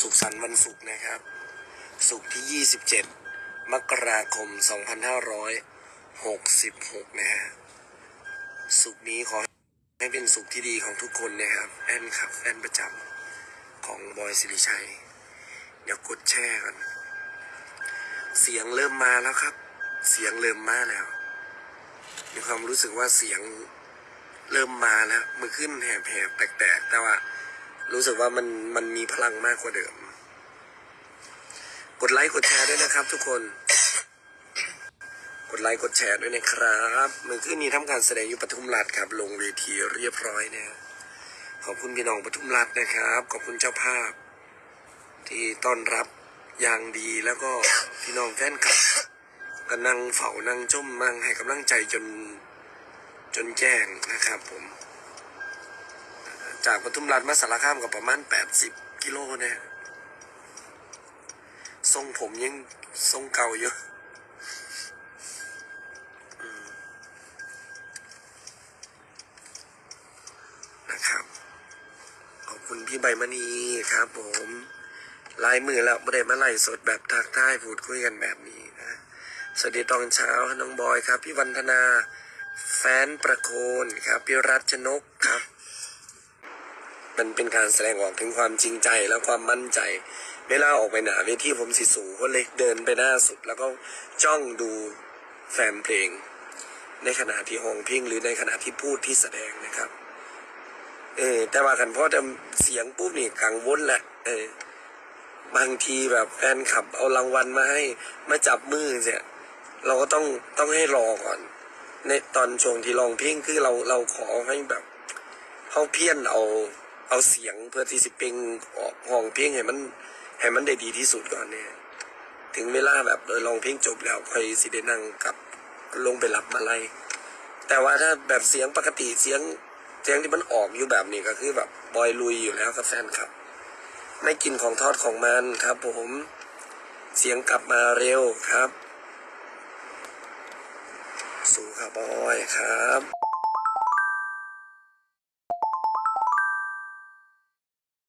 สุขสันต์วันศุกร์นะครับ ศุกร์ที่ 27 มกราคม 2566 นะฮะ ศุกร์นี้ขอให้เป็นศุกร์ที่ดีของทุกคนนะครับ แอนครับ แอนประจำของบอยสิริชัย เดี๋ยวกดแชร์ก่อน เสียงเริ่มมาแล้วครับ เสียงเริ่มมาแล้วมีความรู้สึกว่าเสียงเริ่มมาแล้วมือขึ้นแหบๆแตกๆ แต่ว่า รู้สึกว่ามันมันมีพลังมากกว่าเดิม กดไลค์กดแชร์ด้วยนะครับ ทุกคน กดไลค์กดแชร์ด้วยนะครับมือขึ้นนี้ทำการแสดงอยู่ปทุมราชครับ ลงเวทีเรียบร้อยนี่ยขอบคุณพี่น้องปทุมราชนะครับ ขอบคุณเจ้าภาพ ที่ต้อนรับอย่างดีแล้วก็พี่น้องแฟนคลับก็นั่งเฝ้านั่งจมนั่งให้กำลังใจจนจนแจ้งนะครับผม จากปทุมราชมาสารคามก็ประมาณ80กิโลนะทรงผมยังทรงเก่าอยู่อืมนะครับขอบคุณพี่ใบมณีครับผมลายมือแล้วไม่ได้มาไล่สดแบบทักทายพูดคุยกันแบบนี้นะ สวัสดีตอนเช้าน้องบอยครับ พี่วันธนา แฟนประโคนครับ พี่รัชนกครับ มันเป็นการแสดงออกถึงความจริงใจและความมั่นใจ เวลาออกไปหนาเวทีผมสิสูงก็เลยเดินไปหน้าสุด แล้วก็จ้องดูแฟนเพลง ในขณะที่ห้องพลงหรือในขณะที่พูดที่แสดงนะครับ เออแต่ว่ากันพราะจะเสียงปุ๊บนี่กังวลแหละเออบางทีแบบแฟนขับเอารางวัลมาให้มาจับมือเนี่ยเราก็ต้องต้องให้รอก่อน ในตอนช่วงที่รองเพลงคือเราเราขอให้แบบเขาเพี้ยนเอา เอาเสียงเพื่อที่สิเป็งออกห้องเพลงให้มันให้มันได้ดีที่สุดก่อนเนี่ยถึงเวลาแบบโดยรองเพลงจบแล้วค่อยสิได้นั่งกลับลงไปรับมาไล่แต่ว่าถ้าแบบเสียงปกติเสียงเสียงที่มันออกอยู่แบบนี้ก็คือแบบบอยลุยอยู่แล้วกับแฟนคลับ ไม่กินของทอดของมันครับ ผมเสียงกลับมาเร็วครับ สู่ค่ะบอยครับ